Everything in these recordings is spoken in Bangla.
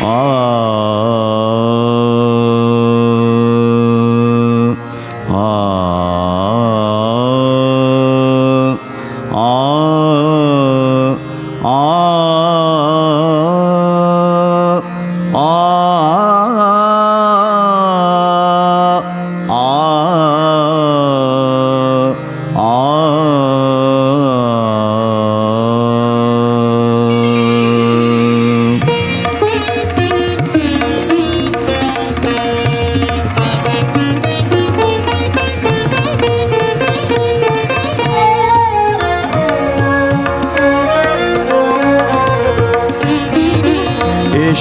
哦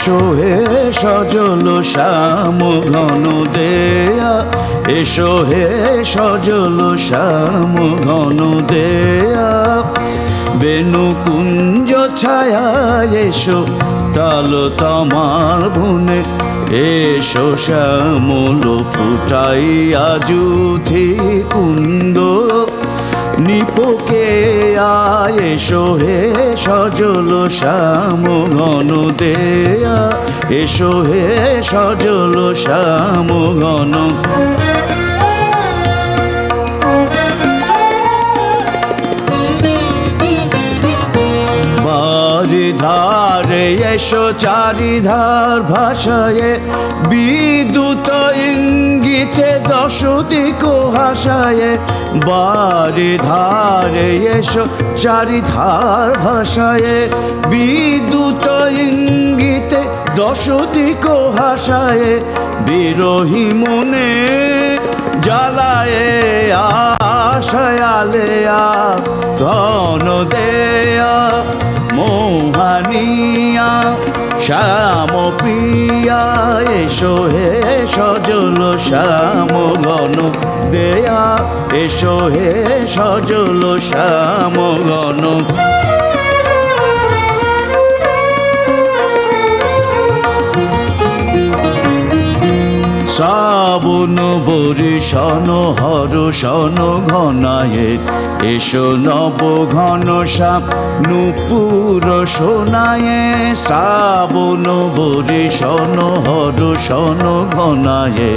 এসো হে সজল শ্যাম ঘন দেয়া। এসো হে সজল শ্যাম ঘন দেয়া। বেনু কুঞ্জ ছায়া এসো, তাল তামার বনে এসো শ্যামল ফুটাইয়া জুথি কুন্দ। নিপোকে এসো হে সজল শ্যাম ঘন দেয়া। এসো হে সজল শ্যাম ঘন। ধারে এসো চারিধার ভাষায়। বিদ্যুত ইঙ্গিতে দশ দিক হাসায় বারি ধারে এসো, চারিধার ভাষায়। বিদ্যুত ইঙ্গিতে দশ দিক হাসায় বিরোহী মনে জ্বালায় আশায় আলেয়া ঘন দেয়া শ্যাম প্রিয়া এসো হে সজল শ্যাম ঘন দেয়া এসো হে সজল শ্যাম ঘন শ্রাবণ বরিশন হরষণ ঘনায়ে। এসো নব ঘন শ্যাম নুপুর সোনায়ে। শ্রাবণ বরিশন হরষণ ঘনায়ে।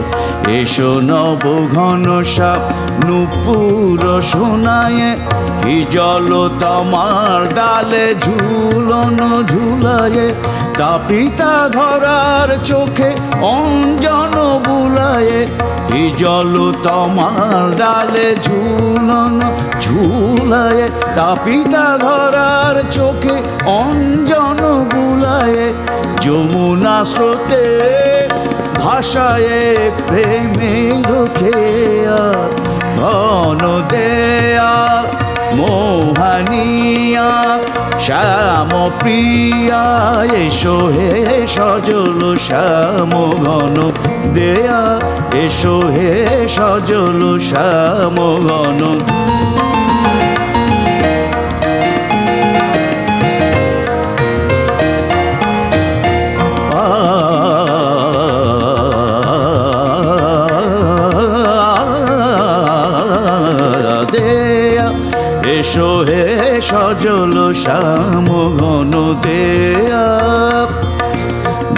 এসো নব ঘন শ্যাম নুপুর সোনায়ে। হি জল তামার ডালে ঝুলন ঝুলায়ে। তাপিতা ধরার চোখে অঞ্জন বুলায়ে। হি জল তোমার ডালে ঝুলন, ঝুলায়ে তাপিতা ধরার চোখে অঞ্জন বুলায়ে যমুনা স্রোতে ভাষায় প্রেমে খেয়া ঘন দেয়া মোহানিয়া, শ্যাম প্রিয়া, এসো হে সজল শ্যাম ঘন দেয়া। এসো হে সজল শ্যাম ঘন দেয়া এসো হে সজল শ্যাম ঘন দেয়া।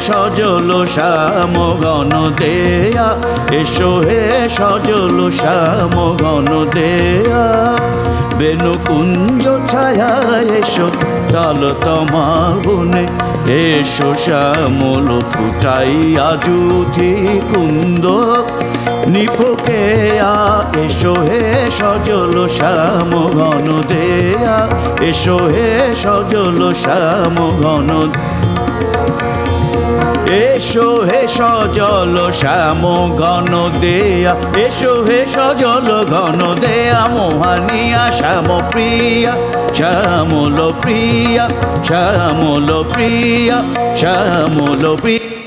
সজল শ্যাম ঘন দেয়া। এসো হে সজল শ্যাম ঘন দেয়া। বেনু কুঞ্জ ছায়া এসো, তাল তোমার বনে এসো শ্যামল ফুটাইয়া জুথি কুন্দ। নিপকে আ, এসো হে সজল শ্যাম ঘন দেয়া। এসো হে সজল শ্যাম ঘন এসো হে সজল শ্যাম ঘন দেয়া। এসো হে সজল ঘন দেয়া, মোহানিয়া শ্যাম প্রিয়া, শ্যামল প্রিয়া শ্যামল প্রিয়া শ্যামল প্রিয়া।